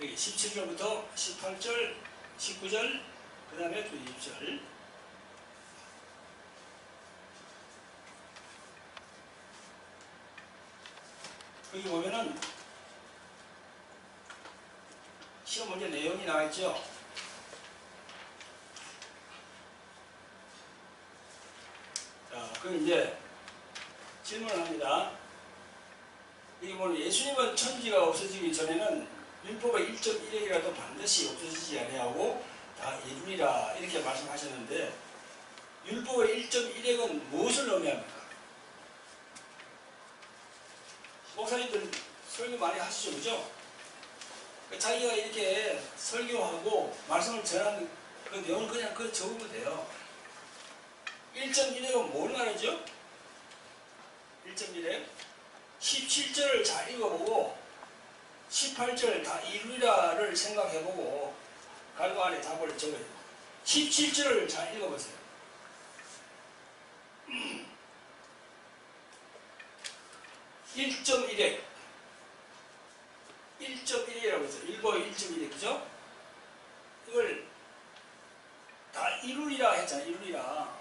여기 17절부터 18절, 19절, 그 다음에 또 20절. 여기 보면은 시험 문제 내용이 나와 있죠. 자, 그 이제 질문을 합니다. 이게 뭐 예수님은 천지가 없어지기 전에는 율법의 1.1핵이라도 반드시 없어지지 아니하고 다 이루리라 이렇게 말씀하셨는데 율법의 1.1핵은 무엇을 의미합니까? 목사님들 설교 많이 하시죠, 그죠? 그 자기가 이렇게 설교하고 말씀을 전하는 그 내용을 그냥 그 적으면 돼요. 1.1핵은 뭘 말하죠? 1.1핵 17절을 잘 읽어보고 18절 다 이루리라를 생각해보고 갈고 안에 답을 적어요. 17절을 잘 읽어보세요. 1.1핵 1.1이라고 했어요. 일보의 1.1핵 그죠? 이걸 다 이루리라 했잖아 이루리라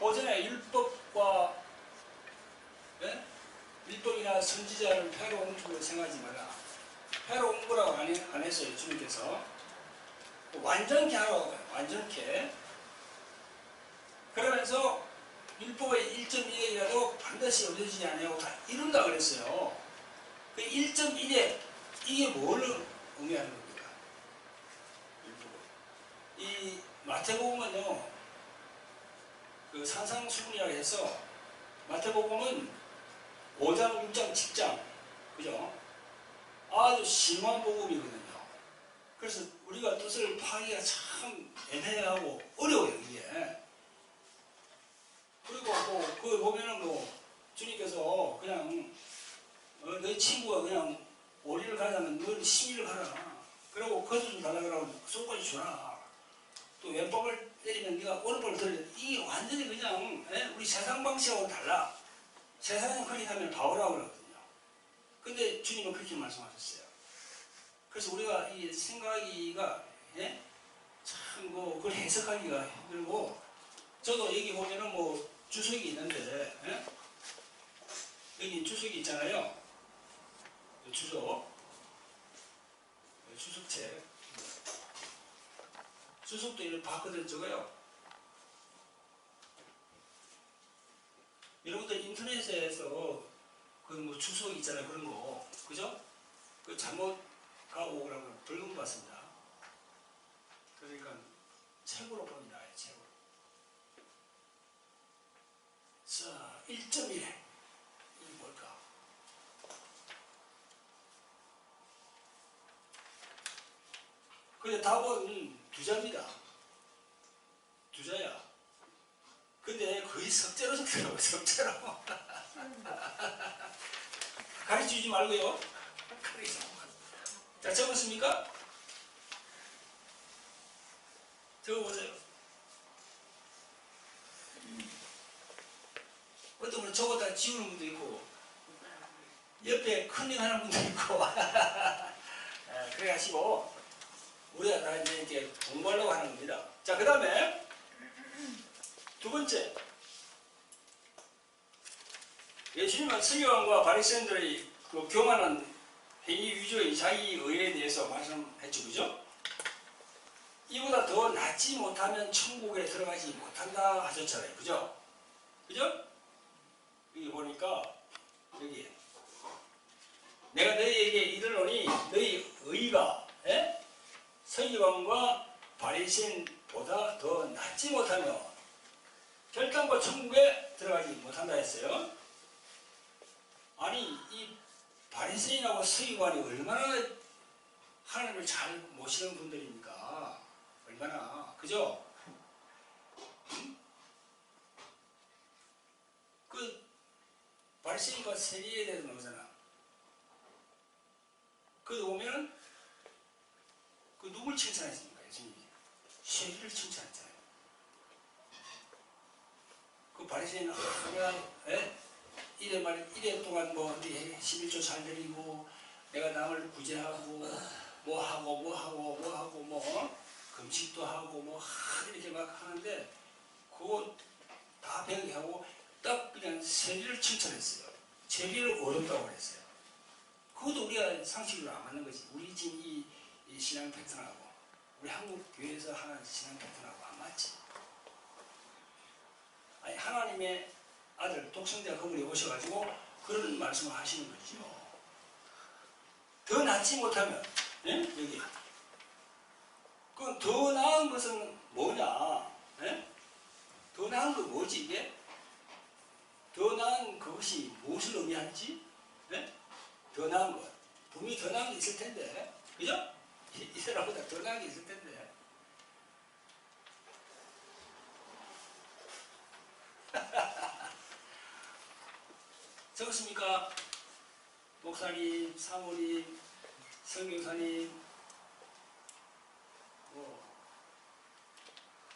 오전에 율법과 예? 율법이나 선지자를 패로운 줄로 생각하지 마라. 패로운 거라고 안, 해- 안 했어요 주님께서 완전케 하라고. 완전케 그러면서 율법의 1.1핵이라도 반드시 없어지지 않냐고 다 이룬다 그랬어요. 그 1.1핵 이게 뭘 의미하는 겁니까? 율법은. 이 마태복음은요 그 산상수훈이라고 해서 마태복음은 5장, 6장, 7장 그죠? 아주 심한 복음이거든요. 그래서 우리가 뜻을 파기가 참 애매하고 어려워요 이게. 그리고 뭐 그걸 보면은 뭐 주님께서 그냥 어, 너희 친구가 그냥 오리를 가자면 너는 심의를 가라. 그리고 거두 좀 달라 그러고 속까지 주라. 또 왼법을 때리면 네가 오른법을 들려 이게 완전히 그냥 예? 우리 세상 방식하고 달라 세상은 그렇게 하면 바오라고 그러거든요 근데 주님은 그렇게 말씀하셨어요 그래서 우리가 이 생각하기가 예? 참뭐 그걸 해석하기가 힘들고 저도 여기 보면은 뭐 주석이 있는데 예? 여기 주석이 있잖아요 주석 주석책 주석도 이렇게 바꿔서 적어요. 여러분들 인터넷에서 그 뭐 주석 있잖아요. 그런 거. 그죠? 그 잘못 가고 그러면 벌금 받습니다. 그러니까 책으로 봅니다. 책으로. 자, 1.1에 이게 뭘까? 근데 답은 두 자입니다. 두자야. 근데 거의 석재로. 가르쳐 주지 말고요. 자, 적었습니까? 적어보세요. 어떤 분은 적었다 지우는 분도 있고, 옆에 컨닝 하는 분도 있고, 에, 그래 하시고, 우리가 다 이제 공부하려고 하는 겁니다. 자, 그 다음에 두 번째. 예수님은 서기관과 바리새인들의 그 교만한 행위 위주의 자기 의에 대해서 말씀했죠, 그죠? 이보다 더 낫지 못하면 천국에 들어가지 못한다 하셨잖아요, 그죠? 그죠? 여기 보니까 여기 내가 너희에게 이르노니 너희 의가 에? 서기관과 바리새인보다 더 낫지 못하며 결단과 천국에 들어가지 못한다 했어요. 아니 이 바리새인하고 서기관이 얼마나 하나님을 잘 모시는 분들입니까? 얼마나 그죠? 음? 그 바리새인과 세리에 대해서 나오잖아. 그 보면은 그 누굴 칭찬했습니까? 세리를 칭찬했잖아요. 그 바리새인은 아, 내가 에? 이래 말 이래 동안 뭐 어디 11조 잘 드리고 내가 남을 구제하고 뭐 하고 뭐 하고 뭐 하고 뭐 어? 금식도 하고 뭐 하, 이렇게 막 하는데 그거 다 배경하고 딱 그냥 세리를 칭찬했어요. 세리를 어렵다고 그랬어요. 그것도 우리가 상식으로 안 맞는 거지. 우리 지금 이, 이 신앙 패턴하고 우리 한국 교회에서 하는 신앙 패턴하고 안 맞지. 아니 하나님의 아들 독생자 그분이 오셔가지고 그런 말씀을 하시는 거죠. 더 낫지 못하면 예? 여기 그럼 더 나은 것은 뭐냐? 예? 더 나은 거 뭐지 이게? 더 나은 그것이 무엇을 의미하지? 예? 더 나은 것. 분명히 더 나은 게 있을 텐데. 그죠? 이, 이 사람보다 더 나은 게 있을 텐데. 적었습니까? 목사님, 사모님, 성경사님. 어.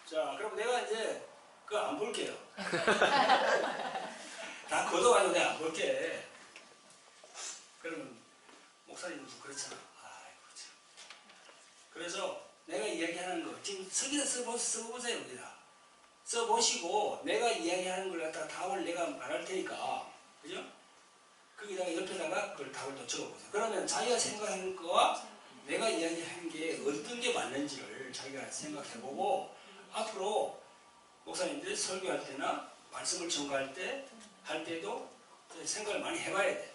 자, 그럼 내가 이제 그거 안 볼게요. 다 걷어가지고 내가 안 볼게. 그러면 목사님도 그렇잖아. 아이고 참. 그래서 내가 이야기하는 거 지금 서기다 써보, 써보세요 우리가. 써보시고 내가 이야기하는 걸 갖다가 답을 내가 말할 테니까 그죠? 그걸 답을 또 적어보세요. 그러면 자기가 생각하는 거와 내가 이야기하는 게 어떤 게 맞는지를 자기가 생각해보고 앞으로 목사님들이 설교할 때나 말씀을 전가할 때 할 때도 생각을 많이 해봐야 돼.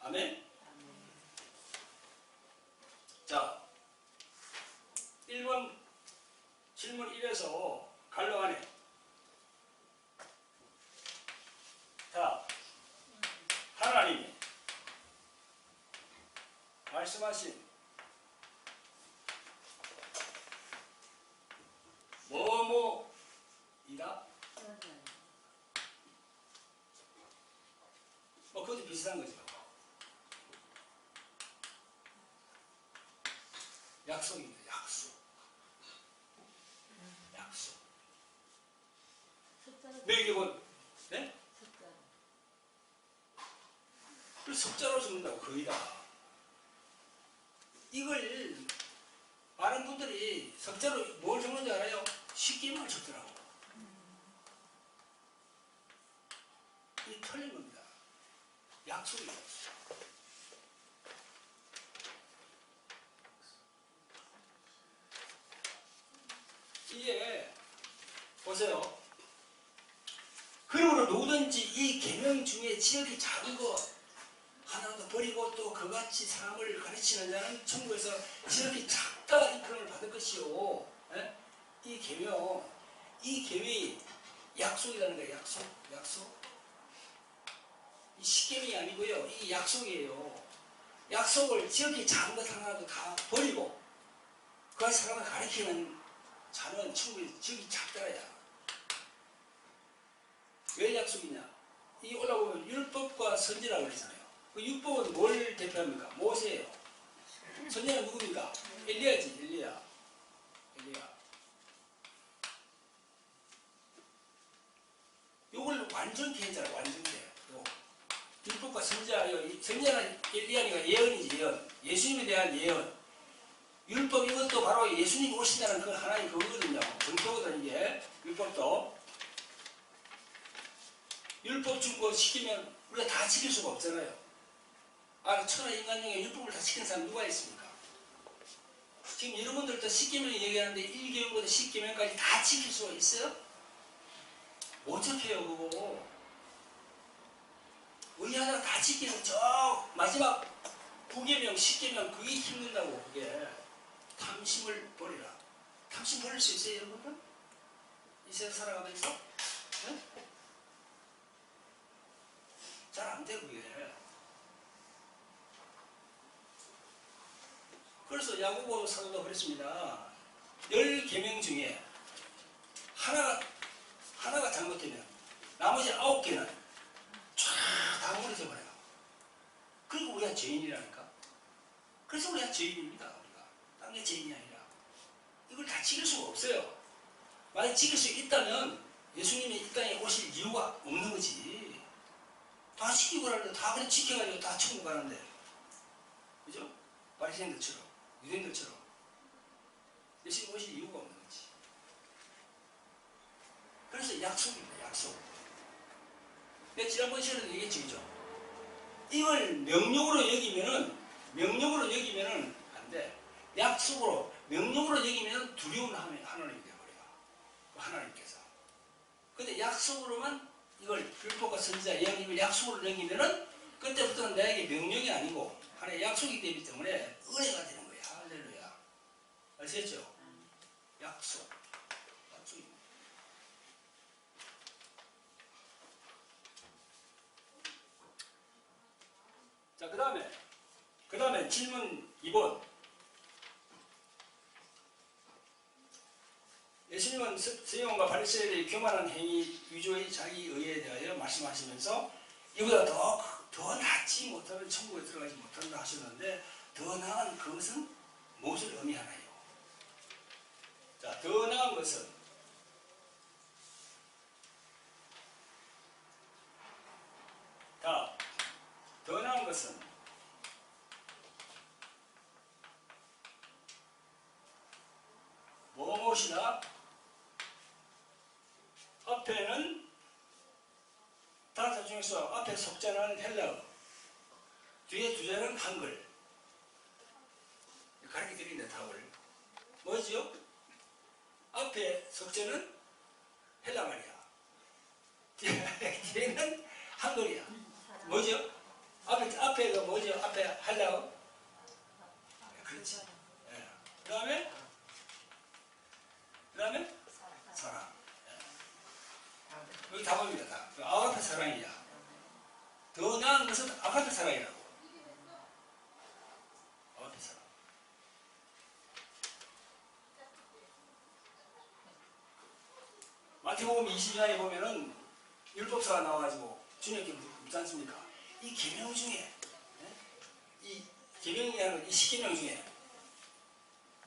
아멘? 자, 1번 질문 1에서 갈라가네. 자, 하나님이 말씀하신 뭐뭐이다? 뭐 그것도 비슷한 거죠. 약속입니다. 약속. 약속. 네, 뭐, 네? 그 석자로 적는다고 거의 다. 이걸 많은 분들이 석자로 뭘 적는지 알아요? 쉽게만 적더라고. 이 틀린 겁니다. 약속이에요. 이게 보세요. 그러므로 누구든지 이 계명 중에 지역이 작은 것 버리고 또 그같이 사람을 가르치는 자는 천국에서 지역이 작다 이표을 받을 것이요. 예? 이 계명, 이 계명이 약속이라는 거예요. 약속, 약속. 이 십계명이 아니고요. 이 약속이에요. 약속을 지역이 작은 것 하나도 다 버리고 그 사람을 가르치는 자는 천국에 지역이 작다야. 왜 약속이냐? 이 올라보면 율법과 선지라고 그러잖아요. 그 율법은 뭘 대표합니까? 모세예요. 선지는 누굽니까? 엘리야지, 엘리야. 엘리야. 요걸 완전히 했잖아요, 완전히. 요. 율법과 선지자요. 이 선지자는 엘리야니까 예언이지, 예언. 예수님에 대한 예언. 율법 이것도 바로 예수님이 오신다는 그 하나의 그거거든요. 정표거든, 이게. 율법도. 율법 준거 시키면 우리가 다 지킬 수가 없잖아요. 아, 천하 인간 중에 율법을 다 지킨 사람 누가 있습니까? 지금 여러분들도 10개명 얘기하는데 1개명부터 10개명까지 다 지킬 수가 있어요? 못 지켜요, 그거. 의하다가 다 지키는 저 마지막 9개명, 10개명 그게 힘든다고, 그게. 탐심을 버리라. 탐심 버릴 수 있어요, 여러분들? 이 세상 살아가면서? 네? 잘안 돼, 그게. 그래서 야고보 사도가 그랬습니다. 열 계명 중에 하나가 하나가 잘못되면 나머지 아홉 개는 쫙다 무너져 버려요. 그리고 우리가 죄인이라니까. 그래서 우리가 죄인입니다. 우리가 딴 게 죄인이 아니라 이걸 다 지킬 수가 없어요. 만약 지킬 수 있다면 예수님이 이 땅에 오실 이유가 없는 거지. 다 지키고 하는데 다 그냥 지켜가지고 다 천국 가는데. 그죠? 바리새인들처럼 유대인들처럼 예수님 오실 이유가 없는 거지. 그래서 약속입니다. 약속. 내가 지난번 시간에도 얘기했죠. 그죠? 이걸 명령으로 여기면은 명령으로 여기면은 안 돼. 약속으로 명령으로 여기면 두려운 하나님- 하나님이 되어버려요. 그 하나님께서. 근데 약속으로만 이걸 율법과 선지자 이야기를 약속으로 여기면은 그때부터는 나에게 명령이 아니고 하나의 약속이 되기 때문에 은혜가 되는. 아시겠죠? 약속. 약속입니다. 자, 그 다음에, 그 다음에 질문 2번. 예수님은 스- 스님과 바리새인의 교만한 행위 위조의 자기 의에 대하여 말씀하시면서 이보다 더, 더 낫지 못하면 천국에 들어가지 못한다 하셨는데 더 나은 그것은 무엇을 의미하나요? 것은 자, 더 나은 것은 무엇이나 앞에는 단어 중에서 앞에 속자는 헬라어 뒤에 두자는 한글 가르쳐 드린다 답을 뭐지요? 앞에 속자는 헬라 말이야 뒤에- 뒤에는 한글이야 뭐죠? 앞에 앞에가 뭐죠? 앞에 헬라어 그렇지 예. 그 다음에 그 다음에 사랑 여기 답입니다. 답. 그 아가페 사랑이야. 더 나은 것은 아가페 사랑이라고. 아가페 사랑. 마태복음 22장에 보면은 율법사가 나와가지고 주님께 묻지 않습니까? 이 계명 중에 예? 이 계명이라는 이 십계명 중에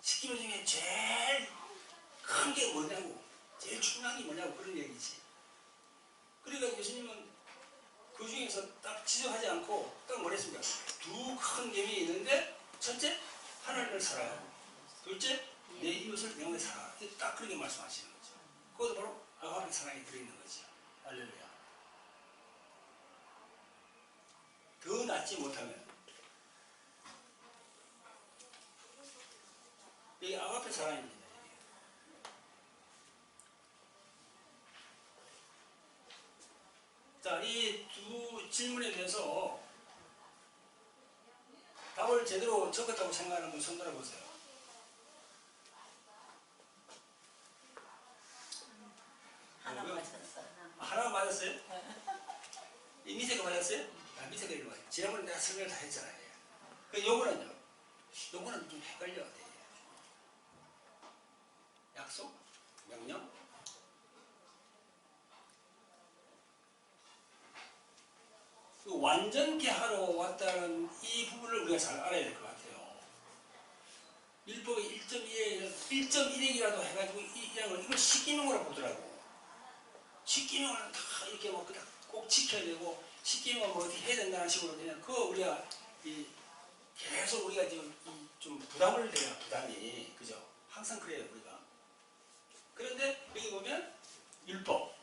십계명 중에 제일 큰 게 뭐냐고 제일 중요한 게 뭐냐고 그런 얘기지. 그러니까 예수님은 그 중에서 딱 지적하지 않고 딱 뭐랬습니까? 두 큰 계명이 있는데 첫째 하나님을 사랑하고 둘째 내 이웃을 영원히 사랑하라. 딱 그렇게 말씀하시는 거죠. 그것도 바로 아가페 사랑이 들어있는 거죠. 할렐루야. 더 낫지 못하면 이게 아가페 사랑입니다. 자, 이 두 질문에 대해서 답을 제대로 적었다고 생각하는 분 손들어 보세요. 하나 뭐요? 맞았어. 아, 하나 맞았어요? 이 밑에가 맞았어요? 아, 밑에가 일로 와요. 지난번에 내가 설명을 다 했잖아요. 그 요거는요. 요거는 좀 헷갈려. 되게. 약속? 명령? 그 완전케 하러 왔다는 이 부분을 우리가 잘 알아야 될 것 같아요. 율법의 1.1에 1.1액이라도 해가지고 이 양을 이걸 십기명으로 보더라고. 십기명을 다 이렇게 뭐 그냥 꼭 지켜야 되고 십기명은 뭐 어떻게 해야 된다는 식으로 그냥 그거 우리가 이 계속 우리가 지금 이좀 부담을 내요 부담이 그죠? 항상 그래요 우리가. 그런데 여기 보면 율법,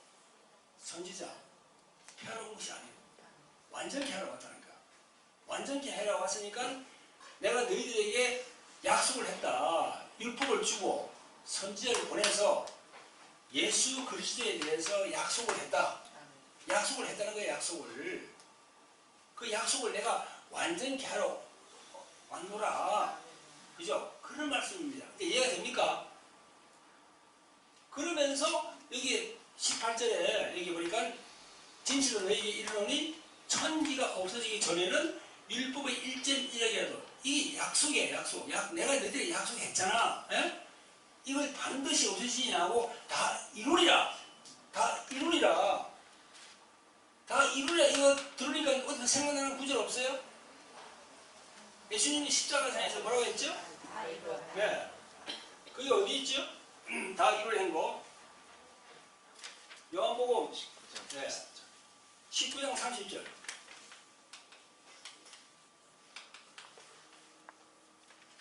선지자, 온 것이 아니에요. 완전케 하러 왔다니까. 완전케 하러 왔으니까 내가 너희들에게 약속을 했다. 율법을 주고 선지자를 보내서 예수 그리스도에 대해서 약속을 했다. 약속을 했다는 거예요, 약속을. 그 약속을 내가 완전케 하러 왔노라. 그죠? 그런 말씀입니다. 근데 이해가 됩니까? 그러면서 여기 18절에 여기 보니까 진실로 너희에게 이르노니 천기가 없어지기 전에는 율법의 1.1이라도 이 약속이에요 약속 약, 내가 너희들에게 약속했잖아 에? 이걸 반드시 없어지냐고 다 이루리라 다 이루리라 다 이루리라 이거 들으니까 어떻게 생각나는 구절 없어요? 예수님이 십자가상에서 뭐라고 했죠? 네. 그게 어디 있죠? 다 이루어낸 거. 요한복음 네. 19장 30절.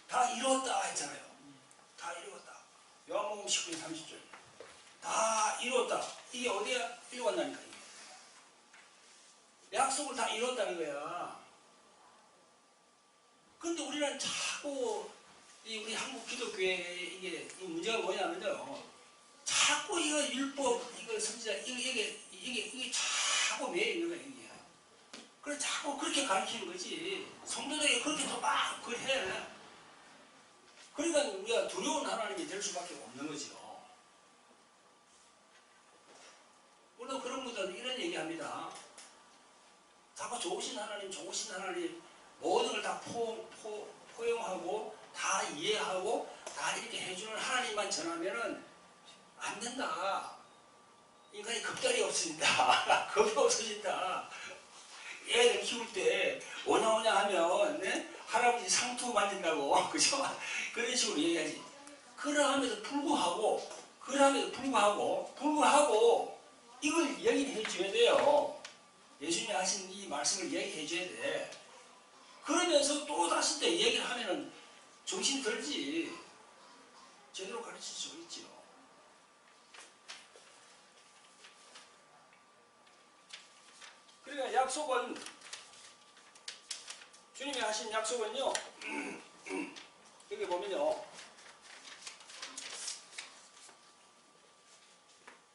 다 이루었다 했잖아요. 다 이루었다. 요한복음 19장 30절. 다 이루었다. 이게 어디야? 이루었나니까 이게. 약속을 다 이뤘다는 거야. 근데 우리는 자꾸 이 우리 한국 기독교에 이게 이 문제가 뭐냐면요. 자꾸 이거 율법 이거 선지자 이게 이게 이게 자꾸 매 있는 거야 이게. 그래 자꾸 그렇게 가르치는 거지. 성도들이 그렇게 또막 그걸 해. 그러니까 우리가 두려운 하나님이 될 수밖에 없는 거지요. 물론 그런 분들은 이런 얘기합니다. 자꾸 좋으신 하나님, 좋으신 하나님, 모든 걸 다 포용하고, 다 이해하고, 다 이렇게 해주는 하나님만 전하면은 안 된다. 인간이 겁달이 없으니까. 겁이 없어진다. 애들 키울 때 오냐오냐 하면, 네? 할아버지 상투 만진다고, 그죠? 그런 식으로 얘기하지. 그러함에도 불구하고, 그러함에도 불구하고, 불구하고, 이걸 얘기를 해줘야 돼요. 예수님이 하신 이 말씀을 얘기해 줘야 돼. 그러면서 또 다시 또 얘기를 하면은 정신 들지. 제대로 가르칠 수 있지요. 그러니까 약속은 주님이 하신 약속은요. 여기 보면요.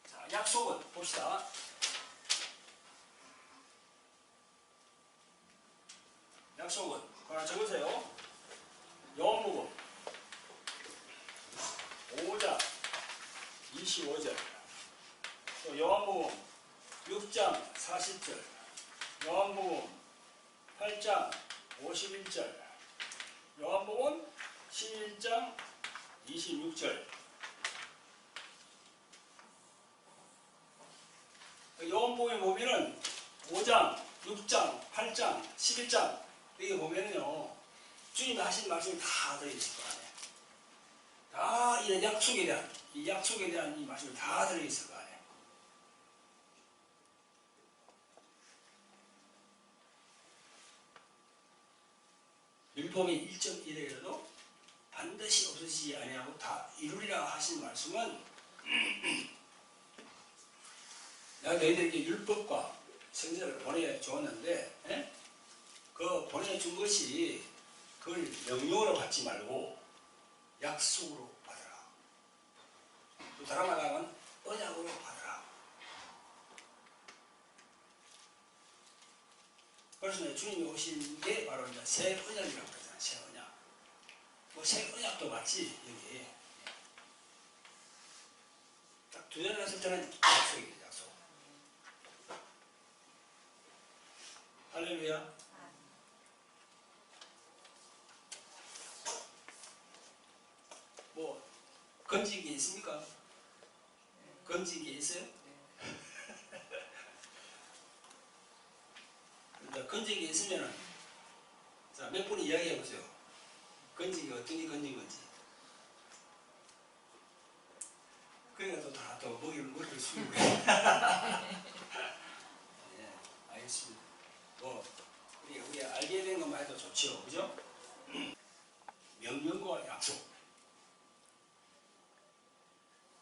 자, 약속은 봅시다. 약속은 하나 적으세요. 요한복음 5장 25절 또 요한복음 6장 40절 요한복음 8장 51절 요한복음 11장 26절 요한복음에 보면은 5장, 6장, 8장, 11장 여기 보면은요 주님이 하신 말씀이 다 들어있을 거 아니에요. 다 이런 약속에 대한 이 약속에 대한 이 말씀이 다 들어있을 거 아니에요. 율법의 1.1에라도 반드시 없어지지 아니하고 다 이루리라 하신 말씀은 내가 너희들에게 율법과 성전을 보내줬는데 에? 그 보내준 것이 그걸 명령으로 받지 말고 약속으로 받아라. 또 다른 말 하면 언약으로 받아라. 그래서 주님이 오신 게 바로 이제 새 언약이라고. 뭐새 언약도 맞지 여기. 딱 두 달 났을 때는 약속이에요. 약속. 할렐루야. 뭐 건진 게 있습니까? 건진 게 있어요? 건진 게 있으면은 자몇 분이 이야기해 보세요. 게 어떤 게 건진 건지. 그러니까 또다또 먹이를 먹이를 숙이고. 예, 알겠습니다. 뭐 우리 우리 알게 된 것만 해도 좋죠, 그죠? 명령과 약속.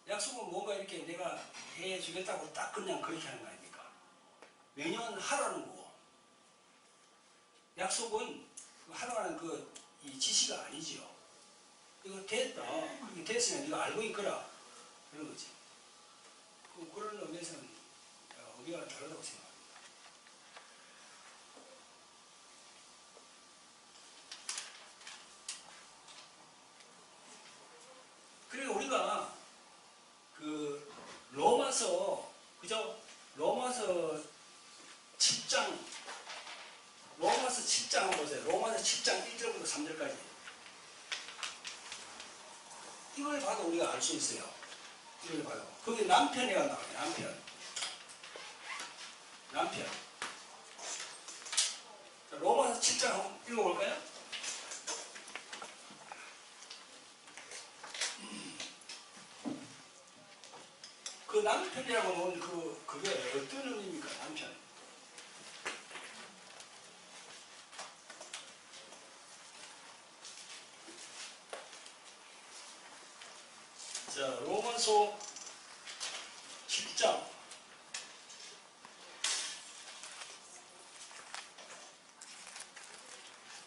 약속은 뭔가 이렇게 내가 해주겠다고 딱 그냥 그렇게 하는 거 아닙니까? 명령은 하라는 거고. 약속은 그 하라는 그 이 지시가 아니지요. 이거 됐다. 그렇게 됐으면 이거 알고 있거라. 그런 거지. 그, 그런 의미에서는 어, 의미가 다르다고 생각합니다. 그리고 우리가 그 로마서 그죠? 로마서 7장 10장 한번 보세요. 로마서 10장 1절부터 3절까지. 이걸 봐도 우리가 알 수 있어요. 이걸 봐도. 거기 남편이가 나와요. 남편. 남편. 자, 로마서 7장 한번 읽어볼까요? 그 남편이라고 하는 그, 그게 어떤 의미입니까? 남편. 로마서 7장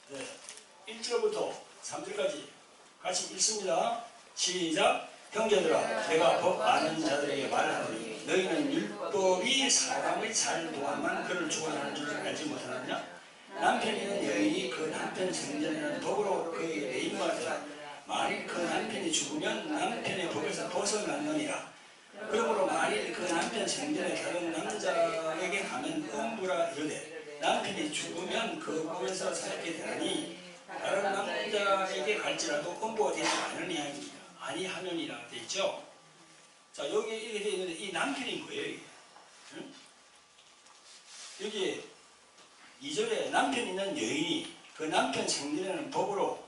네, 1절부터 3절까지 같이 읽습니다. 시작. 형제들아, 내가 법 아는 자들에게 말하노니 너희는 율법이 사람의 잘 도와만 그를 주관하는 줄 알지 못하느냐? 남편이는 여인이 그 남편 생전에는 법으로 그에게 매임받으라. 만일 그 남편이 죽으면 남편의 법에서 벗어났느니라. 그러므로 만일 그 남편 생전에 다른 남자에게 가면 음부라 이르되 남편이 죽으면 그 법에서 살게 되나니 다른 남자에게 갈지라도 음부가 되지 않으니 아니하느니라 돼 있죠. 자 여기 이렇게 돼 있는데 이. 이게. 응? 여기 2절에 남편 있는 여인이 그 남편 생전에는 법으로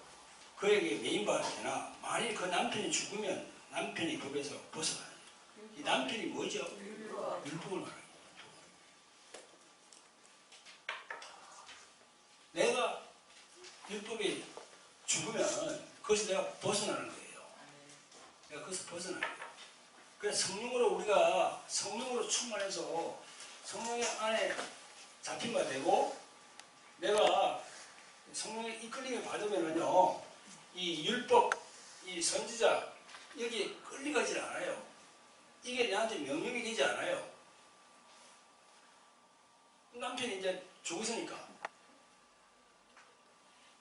그에게 매인받을 때나 만일 그 남편이 죽으면 남편이 법에서 벗어나요. 이 남편이 뭐죠? 율법을 말하는 거예요. 내가 율법이 죽으면 그것이 내가 벗어나는 거예요. 내가 그것을 벗어나는 거예요. 그래서 성령으로 우리가 성령으로 충만해서 성령의 안에 잡힌 바 되고 내가 성령의 이끌림을 받으면은요 이 율법 이 선지자 여기 끌려가질 않아요. 이게 내한테 명령이 되지 않아요. 남편이 이제 죽으니까.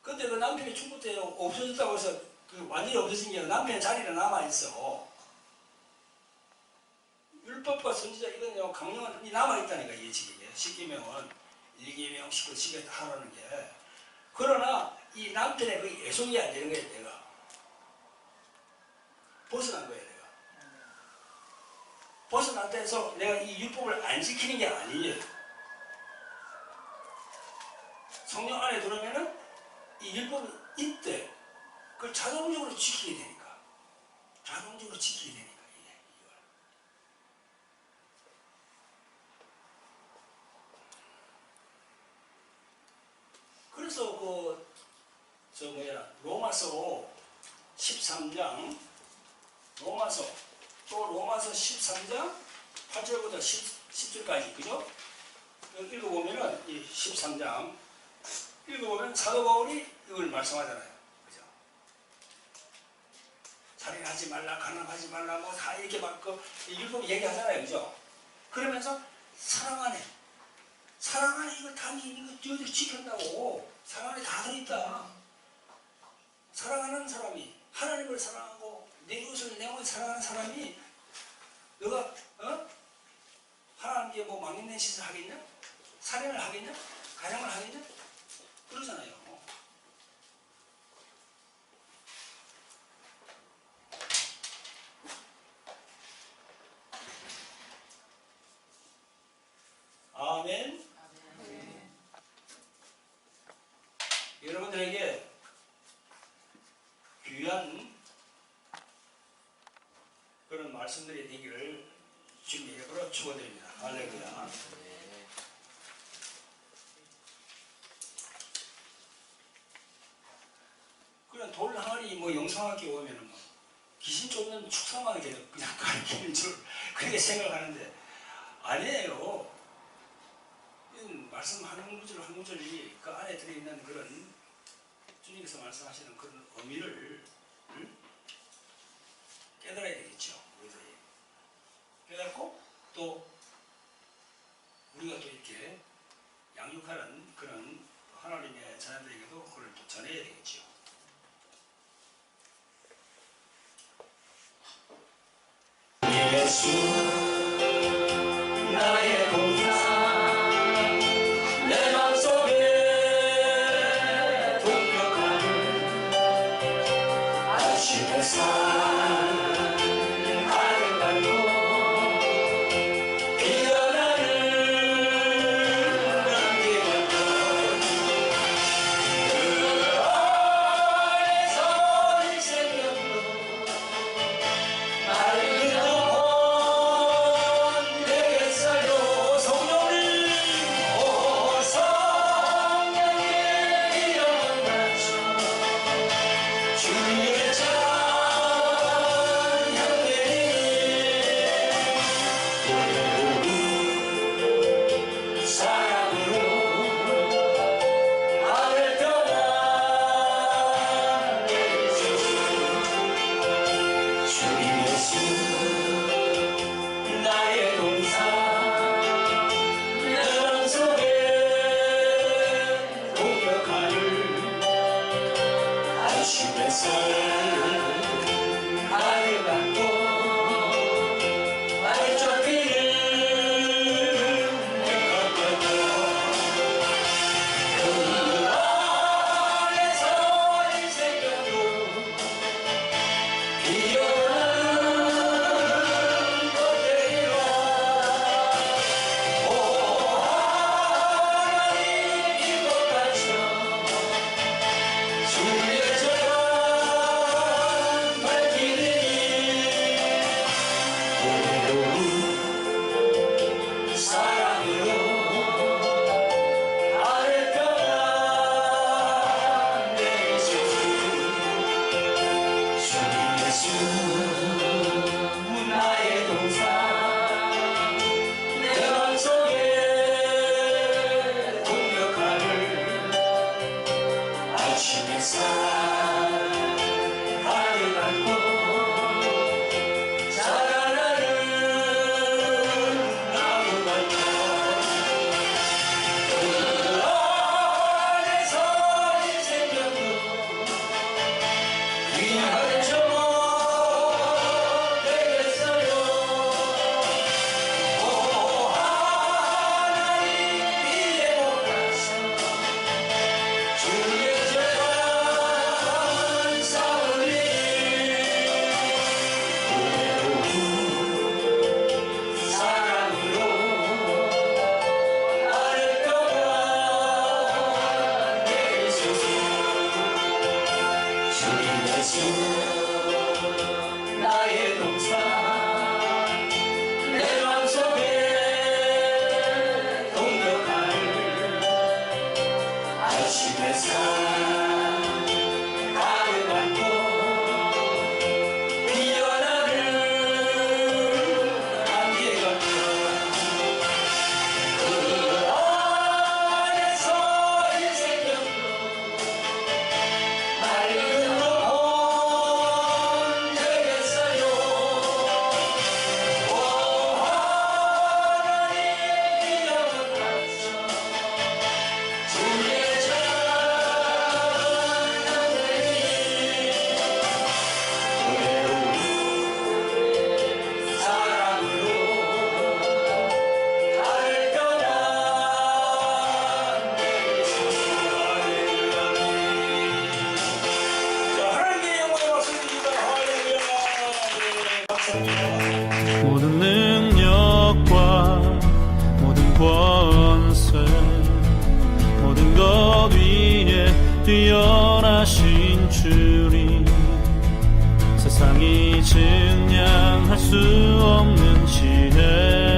근데 그 남편이 죽을 때 없어졌다고 해서 그 완전히 없어진 게 남편 자리에 남아있어. 율법과 선지자 이건 강령은 남아있다니까 예측이 십계명은 일계명 십구 십에 하라는 게 그러나 이 남편의 그 애송이 안 되는 거예요 내가. 벗어난 거예요 내가. 벗어났다 해서 내가 이 율법을 안 지키는 게 아니에요. 성령 안에 들어오면은 이 율법이 있대. 그걸 자동적으로 지키게 되니까. 자동적으로 지키게 되니까. 그래서 그 저 뭐야 로마서 13장 로마서 또 로마서 13장 8절부터 10, 절까지 그죠? 읽어보면은 이 13장 읽어보면 사도 바울이 이걸 말씀하잖아요. 그죠? 살인하지 말라, 가난하지 말라, 뭐 다 이렇게 막그 율법 얘기하잖아요. 그죠? 그러면서 사랑 안에 사랑 안에 이거 다 이거 너희들 지켰다고 사랑 안에 다 들어있다. 사랑하는 사람이 하나님을 사랑하고 내 이웃을 내 몸을 사랑하는 사람이 너가 어? 하나님께 뭐 망인된 짓을 하겠냐? 살인을 하겠냐? 가량을 하겠냐? 그러잖아요. 아멘. 여러분들에게 귀한 그런 말씀들이 되기를 주님의 이름으로 축원드립니다. 할렐루야. 그냥 돌 항아리 뭐 영상학교 오면은 뭐 귀신 쫓는 축사하게 그냥 가르치는 줄 그렇게 생각하는데 아니에요. 말씀 한 구절 한 구절이 그 안에 들어있는 그런 주님께서 말씀하시는 그런 의미를 응? 깨달아야 되겠죠. 우리들이 깨닫고 또 우리가 또 이렇게 양육하는 그런 하나님의 자녀들에게도 그걸 또 전해야 되겠죠. 예